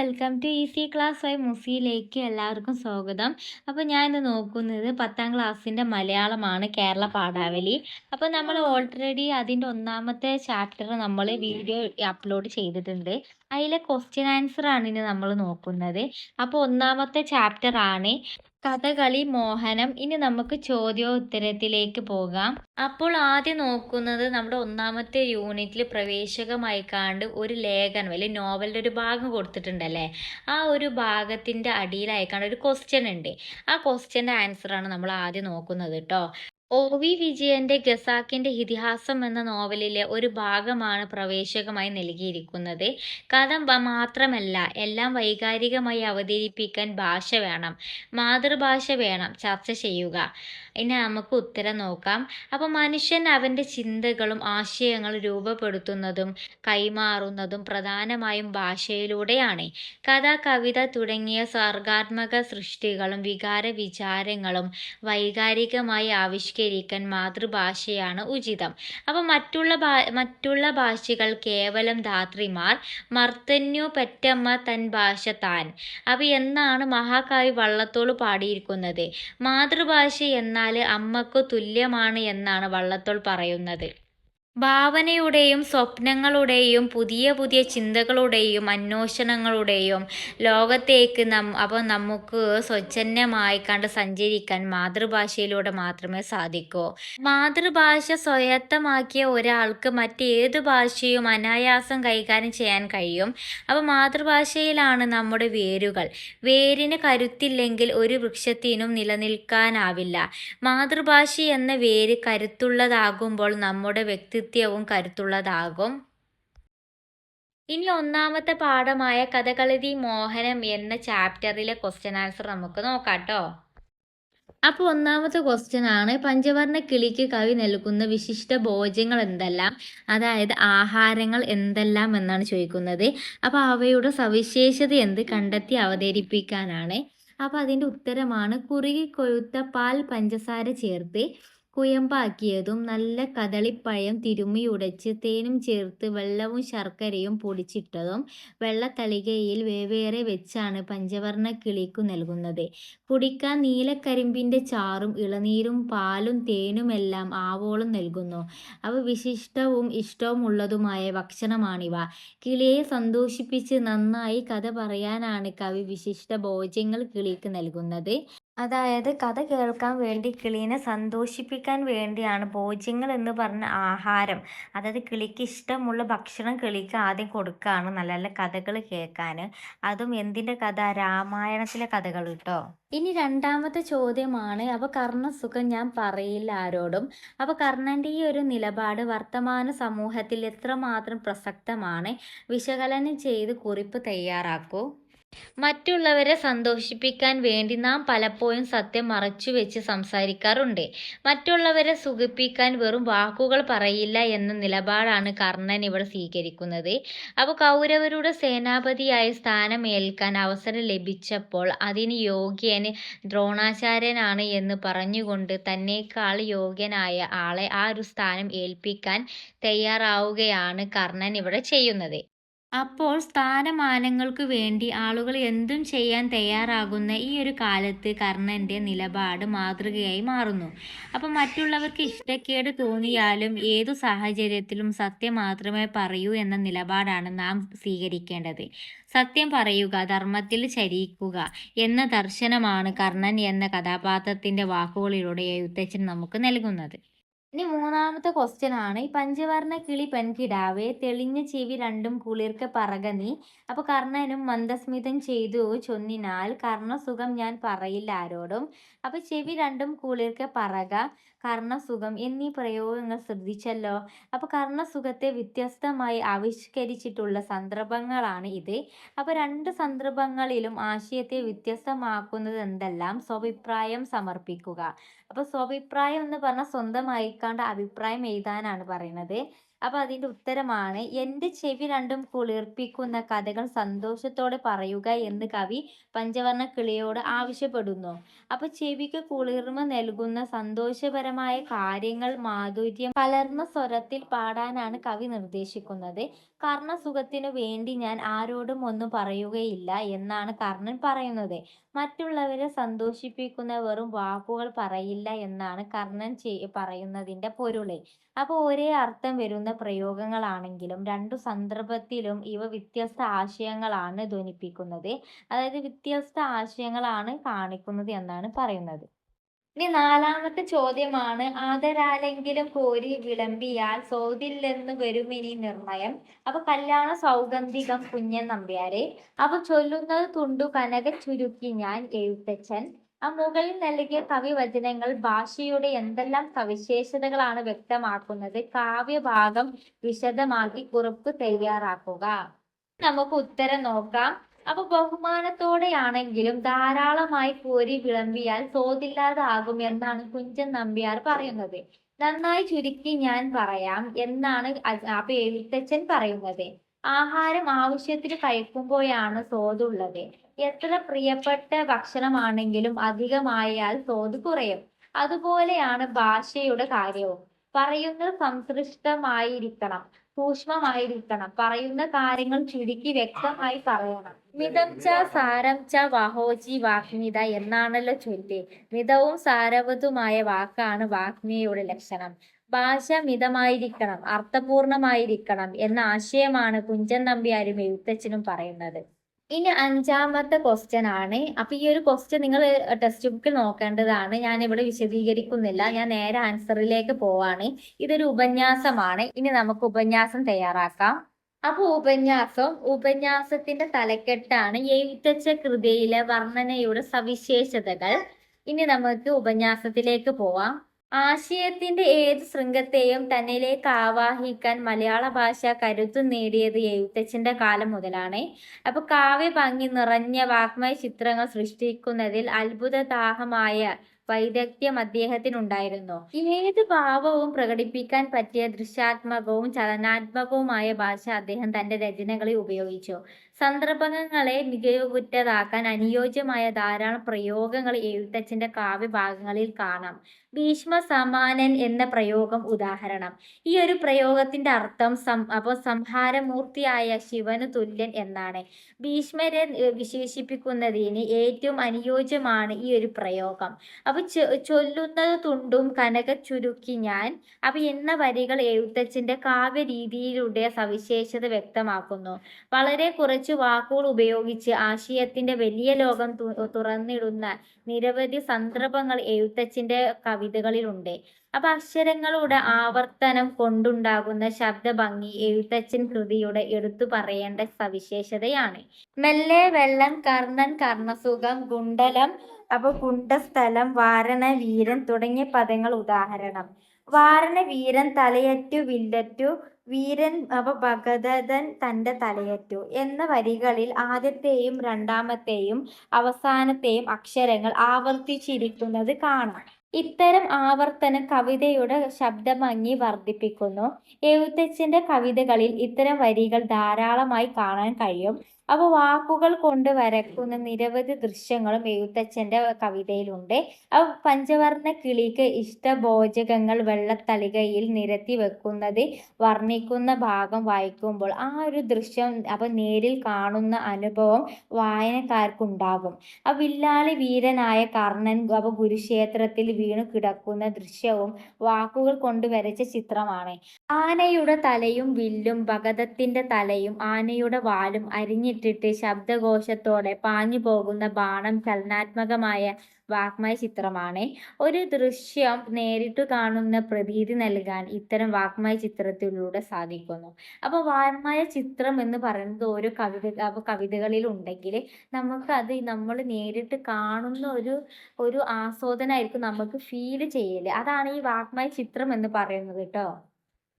Welcome to easy class five മുസിയിലേക്ക് എല്ലാവർക്കും സ്വാഗതം. അപ്പോൾ ഇന്ന് നോക്കുന്നത് പത്താം ക്ലാസ്സിന്റെ മലയാളമാണ് കേരള പാഠാവലി. അപ്പോൾ നമ്മൾ ഓൾറെഡി അതിന്റെ ഒന്നാമത്തെ ചാപ്റ്റർ നമ്മൾ വീഡിയോ അപ്ലോഡ് ചെയ്തിട്ടുണ്ട്. അതിലെ ക്വസ്റ്റ്യൻ ആൻസർ ആണ് ഇനി നമ്മൾ നോക്കുന്നത്. അപ്പോൾ ഒന്നാമത്തെ ചാപ്റ്റർ ആണ് കഥകളി മോഹനം. ഇനി നമുക്ക് ചോദ്യോത്തരത്തിലേക്ക് പോകാം. അപ്പോൾ ആദ്യം നോക്കുന്നത് നമ്മുടെ ഒന്നാമത്തെ യൂണിറ്റിൽ പ്രവേശകമായി കണ്ട് ഒരു ലേഖനം അല്ലെങ്കിൽ നോവലിന്റെ ഒരു ഭാഗം കൊടുത്തിട്ടുണ്ടല്ലേ? ആ ഒരു ഭാഗത്തിന്റെ അടിയിലായിക്കാണ്ട് ഒരു ക്വസ്റ്റ്യൻ ഉണ്ട്. ആ ക്വസ്റ്റ്യന്റെ ആണ് നമ്മൾ ആദ്യം നോക്കുന്നത് കേട്ടോ ഒ വി വിജയന്റെ ഖസാക്കിന്റെ ഇതിഹാസം എന്ന നോവലിലെ ഒരു ഭാഗമാണ് പ്രവേശകമായി നൽകിയിരിക്കുന്നത്. കഥ മാത്രമല്ല എല്ലാം വൈകാരികമായി അവതരിപ്പിക്കാൻ ഭാഷ വേണം മാതൃഭാഷ വേണം. ചർച്ച ചെയ്യുക. ഇനി നമുക്ക് ഉത്തരം നോക്കാം. അപ്പോൾ മനുഷ്യൻ അവന്റെ ചിന്തകളും ആശയങ്ങളും രൂപപ്പെടുത്തുന്നതും കൈമാറുന്നതും പ്രധാനമായും ഭാഷയിലൂടെയാണ്. കഥ കവിത തുടങ്ങിയ സർഗാത്മക സൃഷ്ടികളും വികാര വിചാരങ്ങളും വൈകാരികമായി ആവിഷ്കരിക്കാൻ മാതൃഭാഷയാണ് ഉചിതം. അപ്പോൾ മറ്റുള്ള മറ്റുള്ള ഭാഷകൾ കേവലം ധാത്രിമാർ മർത്തന്യു പെറ്റമ്മ തൻ ഭാഷ താൻ. അപ്പോൾ എന്നാണ് മഹാകവി വള്ളത്തോൾ പാടിയിരിക്കുന്നത്? മാതൃഭാഷ എന്നാൽ അമ്മയ്ക്ക് തുല്യമാണ് എന്നാണ് വള്ളത്തോൾ പറയുന്നത്. ഭാവനയുടെയും സ്വപ്നങ്ങളുടെയും പുതിയ പുതിയ ചിന്തകളുടെയും അന്വേഷണങ്ങളുടെയും ലോകത്തേക്ക് നം അപ്പോൾ നമുക്ക് സ്വച്ഛന്യമായി കണ്ട് സഞ്ചരിക്കാൻ മാതൃഭാഷയിലൂടെ മാത്രമേ സാധിക്കൂ. മാതൃഭാഷ സ്വയത്തമാക്കിയ ഒരാൾക്ക് മറ്റേത് ഭാഷയും അനായാസം കൈകാര്യം ചെയ്യാൻ കഴിയും. അപ്പോൾ മാതൃഭാഷയിലാണ് നമ്മുടെ വേരുകൾ. വേരിന് കരുത്തില്ലെങ്കിൽ ഒരു വൃക്ഷത്തിനും നിലനിൽക്കാനാവില്ല. മാതൃഭാഷ എന്ന വേര് കരുത്തുള്ളതാകുമ്പോൾ നമ്മുടെ വ്യക്തിത്വവും കരുത്തുള്ളതാകും. ഇനി ഒന്നാമത്തെ പാഠമായ കഥകളി മോഹനം എന്ന ചാപ്റ്ററിലെ ക്വസ്റ്റ്യൻ ആൻസർ നമുക്ക് നോക്കാം കേട്ടോ അപ്പോൾ ഒന്നാമത്തെ ക്വസ്റ്റ്യൻ ആണ് പഞ്ചവർണ കിളിക്ക് കവി നൽകുന്ന വിശിഷ്ട ഭോജ്യങ്ങൾ എന്തെല്ലാം? അതായത് ആഹാരങ്ങൾ എന്തെല്ലാം എന്നാണ് ചോദിക്കുന്നത്. അപ്പോൾ അവയുടെ സവിശേഷത എന്ത്? കണ്ടെത്തി അവതരിപ്പിക്കാനാണ്. അപ്പോൾ അതിന്റെ ഉത്തരമാണ് കുറുകി കൊഴുത്ത പാൽ പഞ്ചസാര ചേർത്ത് കുയമ്പാക്കിയതും നല്ല കദളിപ്പഴം തിരുമ്മിയുടച്ച് തേനും ചേർത്ത് വെള്ളവും ശർക്കരയും പൊടിച്ചിട്ടതും വെള്ളത്തളികയിൽ വെവ്വേറെ വെച്ചാണ് പഞ്ചവർണ കിളിക്കു നൽകുന്നത്. കുടിക്കാൻ നീലക്കരിമ്പിന്റെ ചാറും ഇളനീരും പാലും തേനുമെല്ലാം ആവോളം നൽകുന്നു. അവ വിശിഷ്ടവും ഇഷ്ടവുമുള്ളതുമായ ഭക്ഷണമാണിവ. കിളിയെ സന്തോഷിപ്പിച്ച് നന്നായി കഥ പറയാനാണ് കവി വിശിഷ്ട ഭോജ്യങ്ങൾ കിളിക്ക് നൽകുന്നത്. അതായത് കഥ കേൾക്കാൻ വേണ്ടി കിളീനെ സന്തോഷിപ്പിക്കാൻ വേണ്ടിയാണ് ഭോജ്യങ്ങൾ എന്ന് പറഞ്ഞ ആഹാരം. അതായത് കിളിക്ക് ഇഷ്ടമുള്ള ഭക്ഷണം കിളിക്ക് ആദ്യം കൊടുക്കുകയാണ് നല്ല നല്ല കഥകൾ കേൾക്കാൻ അതും എന്തിന്റെ കഥ? രാമായണത്തിലെ കഥകൾ കേട്ടോ. ഇനി രണ്ടാമത്തെ ചോദ്യമാണ് അപ്പോൾ കർണസുഖം ഞാൻ പറയില്ല ആരോടും? അപ്പോൾ കർണന്റെ ഈ ഒരു നിലപാട് വർത്തമാന സമൂഹത്തിൽ എത്രമാത്രം പ്രസക്തമാണ്? വിശകലനം ചെയ്ത് കുറിപ്പ് തയ്യാറാക്കൂ. മറ്റുള്ളവരെ സന്തോഷിപ്പിക്കാൻ വേണ്ടി നാം പലപ്പോഴും സത്യം മറച്ചു വെച്ച് സംസാരിക്കാറുണ്ട്. മറ്റുള്ളവരെ സുഖിപ്പിക്കാൻ വെറും വാക്കുകൾ പറയില്ല എന്ന നിലപാടാണ് കർണൻ ഇവിടെ സ്വീകരിക്കുന്നത്. അപ്പോൾ കൗരവരുടെ സേനാപതിയായ സ്ഥാനം ഏൽക്കാൻ അവസരം ലഭിച്ചപ്പോൾ അതിന് യോഗ്യന് ദ്രോണാചാര്യനാണ് എന്ന് പറഞ്ഞുകൊണ്ട് തന്നേക്കാൾ യോഗ്യനായ ആളെ ആ ഒരു സ്ഥാനം ഏൽപ്പിക്കാൻ തയ്യാറാവുകയാണ് കർണൻ ഇവിടെ ചെയ്യുന്നത്. അപ്പോൾ സ്ഥാനമാനങ്ങൾക്ക് വേണ്ടി ആളുകൾ എന്തും ചെയ്യാൻ തയ്യാറാകുന്ന ഈ ഒരു കാലത്ത് കർണന്റെ നിലപാട് മാതൃകയായി മാറുന്നു. അപ്പം മറ്റുള്ളവർക്ക് ഇഷ്ടക്കേട് തോന്നിയാലും ഏതു സാഹചര്യത്തിലും സത്യം മാത്രമേ പറയൂ എന്ന നിലപാടാണ് നാം സ്വീകരിക്കേണ്ടത്. സത്യം പറയുക ധർമ്മത്തിൽ ചരിയിക്കുക എന്ന ദർശനമാണ് കർണൻ എന്ന കഥാപാത്രത്തിന്റെ വാക്കുകളിലൂടെ എഴുത്തച്ഛൻ നമുക്ക് നൽകുന്നത്. ഇനി മൂന്നാമത്തെ ക്വസ്റ്റ്യൻ ആണ്. ഈ പഞ്ചവർണ കിളി പെൺകിടാവേ തെളിഞ്ഞ ചെവി രണ്ടും കുളിർക്ക പറക നീ. അപ്പോൾ കർണനും മന്ദസ്മിതം ചെയ്തു ചൊന്നിനാൽ കർണസുഖം ഞാൻ പറയില്ല ആരോടും. അപ്പോൾ ചെവി രണ്ടും കുളിർക്ക പറക. കർണസുഖം എന്നീ പ്രയോഗങ്ങൾ ശ്രദ്ധിച്ചല്ലോ. അപ്പോൾ കർണസുഖത്തെ വ്യത്യസ്തമായി ആവിഷ്കരിച്ചിട്ടുള്ള സന്ദർഭങ്ങളാണ് ഇത്. അപ്പോൾ രണ്ട് സന്ദർഭങ്ങളിലും ആശയത്തെ വ്യത്യസ്തമാക്കുന്നത് എന്തെല്ലാം? സ്വഭിപ്രായം സമർപ്പിക്കുക. അപ്പോൾ സ്വഭിപ്രായം എന്ന് പറഞ്ഞാൽ സ്വന്തമായിക്കാണ്ട് അഭിപ്രായം എഴുതാനാണ് പറയുന്നത്. അപ്പൊ അതിന്റെ ഉത്തരമാണ് എന്റെ ചെവി രണ്ടും കുളിർപ്പിക്കുന്ന കഥകൾ സന്തോഷത്തോടെ പറയുക എന്ന് കവി പഞ്ചവർണ കിളിയോട് ആവശ്യപ്പെടുന്നു. അപ്പോൾ ചെവിക്ക് കുളിർമ നൽകുന്ന സന്തോഷപരമായ കാര്യങ്ങൾ മാധുര്യം കലർന്ന സ്വരത്തിൽ പാടാനാണ് കവി നിർദ്ദേശിക്കുന്നത്. കർണസുഖത്തിനു വേണ്ടി ഞാൻ ആരോടും ഒന്നും പറയുകയില്ല എന്നാണ് കർണൻ പറയുന്നത്. മറ്റുള്ളവരെ സന്തോഷിപ്പിക്കുന്ന വെറും വാക്കുകൾ പറയില്ല എന്നാണ് കർണൻ പറയുന്നതിന്റെ പൊരുൾ. അപ്പോൾ ഒരേ അർത്ഥം വരുന്ന പ്രയോഗങ്ങളാണെങ്കിലും രണ്ടു സന്ദർഭത്തിലും ഇവ വ്യത്യസ്ത ആശയങ്ങളാണ് ധ്വനിപ്പിക്കുന്നത്. അതായത് വ്യത്യസ്ത ആശയങ്ങളാണ് കാണിക്കുന്നത് എന്നാണ് പറയുന്നത്. ഇനി നാലാമത്തെ ചോദ്യമാണ്. ആദരാലെങ്കിലും കോരി വിളമ്പിയാൽ സോതില്ലെന്ന് വരുമിനി നിർണയം. അപ്പൊ കല്യാണ സൗഗന്ധികം കുഞ്ഞൻ നമ്പ്യാരെ. അപ്പൊ ചൊല്ലുന്നത് തുണ്ടു കനക ചുരുക്കി ഞാൻ എഴുത്തച്ഛൻ. ആ മുകളിൽ നൽകിയ കവിവചനങ്ങൾ ഭാഷയുടെ എന്തെല്ലാം സവിശേഷതകളാണ് വ്യക്തമാക്കുന്നത്? കാവ്യഭാഗം വിശദമാക്കി കുറിപ്പ് തയ്യാറാക്കുക. നമുക്ക് ഉത്തരം നോക്കാം. അപ്പൊ ബഹുമാനത്തോടെയാണെങ്കിലും ധാരാളമായി കോരി വിളമ്പിയാൽ തോതില്ലാതാകും എന്നാണ് കുഞ്ചൻ നമ്പ്യാർ പറയുന്നത്. നന്നായി ചുരുക്കി ഞാൻ പറയാം എന്നാണ് അപ്പൊ എഴുത്തച്ഛൻ പറയുന്നത്. ആഹാരം ആവശ്യത്തിന് കഴിക്കുമ്പോഴാണ് സ്വാദുള്ളത് എത്ര പ്രിയപ്പെട്ട ഭക്ഷണമാണെങ്കിലും അധികമായാൽ സ്വാദ് കുറയും. അതുപോലെയാണ് ഭാഷയുടെ കാര്യവും. പറയുന്നത് സംസൃഷ്ടമായിരിക്കണം സൂക്ഷ്മമായിരിക്കണം പറയുന്ന കാര്യങ്ങൾ ചുരുക്കി വ്യക്തമായി പറയണം. മിതം ച സാരം ച വഹോജി വാഗ്മിത എന്നാണല്ലോ ചൊല്ലി. മിതവും സാരവതുമായ വാക്കാണ് വാഗ്മിയുടെ ലക്ഷണം. ഭാഷ മിതമായിരിക്കണം അർത്ഥപൂർണമായിരിക്കണം എന്ന ആശയമാണ് കുഞ്ചൻ നമ്പ്യാരും എഴുത്തച്ഛനും പറയുന്നത്. ഇനി അഞ്ചാമത്തെ ക്വസ്റ്റ്യൻ ആണ്. അപ്പൊ ഈ ഒരു ക്വസ്റ്റ്യൻ നിങ്ങൾ ടെക്സ്റ്റ് ബുക്കിൽ നോക്കേണ്ടതാണ്. ഞാൻ ഇവിടെ വിശദീകരിക്കുന്നില്ല. ഞാൻ നേരെ ആൻസറിലേക്ക് പോവാണ്. ഇതൊരു ഉപന്യാസമാണ്. ഇനി നമുക്ക് ഉപന്യാസം തയ്യാറാക്കാം. അപ്പൊ ഉപന്യാസം ഉപന്യാസത്തിന്റെ തലക്കെട്ടാണ് എഴുത്തച്ഛ കൃതിയിലെ വർണനയുടെ സവിശേഷതകൾ. ഇനി നമുക്ക് ഉപന്യാസത്തിലേക്ക് പോവാം. ആശയത്തിന്റെ ഏത് ശൃംഗത്തെയും തന്നിലേക്ക് ആവാഹിക്കാൻ മലയാള ഭാഷ കരുത്തു നേടിയത് എഴുത്തച്ഛന്റെ കാലം മുതലാണ്. അപ്പൊ കാവ്യ ഭംഗി നിറഞ്ഞ വാഗ്മയ ചിത്രങ്ങൾ സൃഷ്ടിക്കുന്നതിൽ അത്ഭുതദാഹമായ വൈദഗ്ധ്യം അദ്ദേഹത്തിനുണ്ടായിരുന്നു. ഏത് ഭാവവും പ്രകടിപ്പിക്കാൻ പറ്റിയ ദൃശ്യാത്മകവും ചലനാത്മകവുമായ ഭാഷ അദ്ദേഹം തന്റെ രചനകളിൽ ഉപയോഗിച്ചു. സന്ദർഭങ്ങളെ മികവുറ്റതാക്കാൻ അനുയോജ്യമായ ധാരാളം പ്രയോഗങ്ങൾ എഴുത്തച്ഛന്റെ കാവ്യഭാഗങ്ങളിൽ കാണാം. ഭീഷ്മ സമാനൻ എന്ന പ്രയോഗം ഉദാഹരണം. ഈ ഒരു പ്രയോഗത്തിന്റെ അർത്ഥം സം അപ്പോൾ സംഹാരമൂർത്തിയായ ശിവന് തുല്യൻ എന്നാണ്. ഭീഷ്മരെ വിശേഷിപ്പിക്കുന്നതിന് ഏറ്റവും അനുയോജ്യമാണ് ഈ ഒരു പ്രയോഗം. അപ്പൊ ചൊല്ലുന്നത് തുണ്ടും കനക ചുരുക്കി ഞാൻ അപ്പൊ എന്ന വരികൾ എഴുത്തച്ഛന്റെ കാവ്യ രീതിയിലൂടെ സവിശേഷത വ്യക്തമാക്കുന്നു. വളരെ കുറച്ച് വാക്കുകൾ ഉപയോഗിച്ച് ആശയത്തിന്റെ വലിയ ലോകം തുറന്നിടുന്ന നിരവധി സന്ദർഭങ്ങൾ എഴുത്തച്ഛന്റെ കവിതകളിലുണ്ട്. അപ്പൊ അക്ഷരങ്ങളുടെ ആവർത്തനം കൊണ്ടുണ്ടാകുന്ന ശബ്ദഭംഗി എഴുത്തച്ഛൻ കൃതിയുടെ എടുത്തു പറയേണ്ട സവിശേഷതയാണ്. മെല്ലെ വെള്ളം കർണൻ കർണസുഖം ഗുണ്ടലം അപ്പൊ കുണ്ടസ്ഥലം വാരണ വീരൻ തുടങ്ങിയ പദങ്ങൾ ഉദാഹരണം. വാരണ വീരൻ തലയറ്റു വില്ലറ്റു. വീരൻ അപ്പൊ ഭഗതൻ തന്റെ തലയറ്റു. എന്ന വരികളിൽ ആദ്യത്തെയും രണ്ടാമത്തെയും അവസാനത്തെയും അക്ഷരങ്ങൾ ആവർത്തിച്ചിരിക്കുന്നത് കാണാം. ഇത്തരം ആവർത്തനം കവിതയുടെ ശബ്ദഭംഗി വർദ്ധിപ്പിക്കുന്നു. എഴുത്തച്ഛന്റെ കവിതകളിൽ ഇത്തരം വരികൾ ധാരാളമായി കാണാൻ കഴിയും. അപ്പോൾ വാക്കുകൾ കൊണ്ട് വരക്കുന്ന നിരവധി ദൃശ്യങ്ങളും എഴുത്തച്ഛന്റെ കവിതയിലുണ്ട്. അപ്പോൾ പഞ്ചവർണ കിളിക്ക് ഇഷ്ടഭോജകങ്ങൾ വെള്ളത്തളികയിൽ നിരത്തി വെക്കുന്നത് വർണിക്കുന്ന ഭാഗം വായിക്കുമ്പോൾ ആ ഒരു ദൃശ്യം അപ്പോൾ നേരിൽ കാണുന്ന അനുഭവം വായനക്കാർക്കുണ്ടാകും. ആ വില്ലാളി വീരനായ കർണൻ അപ്പോൾ ഗുരുക്ഷേത്രത്തിൽ വീണു കിടക്കുന്ന ദൃശ്യവും വാക്കുകൾ കൊണ്ട് വരച്ച ചിത്രമാണ്. ആനയുടെ തലയും വില്ലും ഭഗതത്തിന്റെ തലയും ആനയുടെ വാലും അരിഞ്ഞിട്ട് ഇട്ടിട്ട് ശബ്ദകോശത്തോടെ പാഞ്ഞു പോകുന്ന ബാണം ചലനാത്മകമായ വാഗ്മയ ചിത്രമാണ്. ഒരു ദൃശ്യം നേരിട്ട് കാണുന്ന പ്രതീതി നൽകാൻ ഇത്തരം വാഗ്മയ ചിത്രത്തിലൂടെ സാധിക്കുന്നു. അപ്പോൾ വാഗ്മയ ചിത്രം എന്ന് പറയുന്നത് ഓരോ കവിത കവിതകളിൽ ഉണ്ടെങ്കിൽ നമുക്ക് അത് നമ്മൾ നേരിട്ട് കാണുന്ന ഒരു ഒരു ആസ്വാദനമായിരിക്കും നമുക്ക് ഫീൽ ചെയ്യൽ. അതാണ് ഈ വാഗ്മയ ചിത്രം എന്ന് പറയുന്നത് കേട്ടോ.